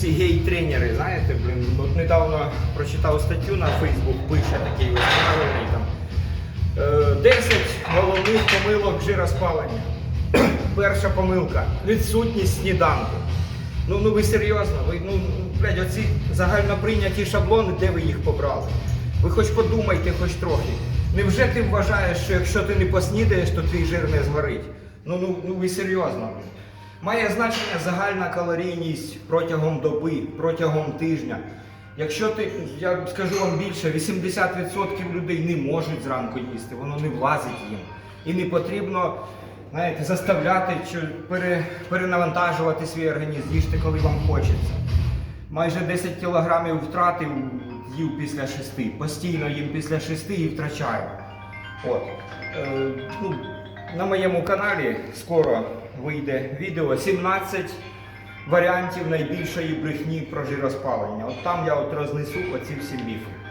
ці гей-тренери, знаєте, блін, от недавно прочитав статтю на Фейсбук, пише такий правильний там. Е, 10 головних помилок жироспалення. Перша помилка відсутність сніданку. Ну, ну ви серйозно, ви ну, блядь, оці загально прийняті шаблони, де ви їх побрали? Ви хоч подумайте, хоч трохи. Невже ти вважаєш, що якщо ти не поснідаєш, то твій жир не згорить? Ну, ну, ну ви серйозно. Має значення загальна калорійність протягом доби, протягом тижня. Якщо ти, я скажу вам більше, 80% людей не можуть зранку їсти, воно не влазить їм. І не потрібно знаєте, заставляти чи пере, перенавантажувати свій організм, їжте, коли вам хочеться. Майже 10 кілограмів втратив їв після шести. Постійно їм після шести і втрачаю. От. Е, ну, на моєму каналі скоро вийде відео 17 варіантів найбільшої брехні про жироспалення. От там я от рознесу оці всі міфи.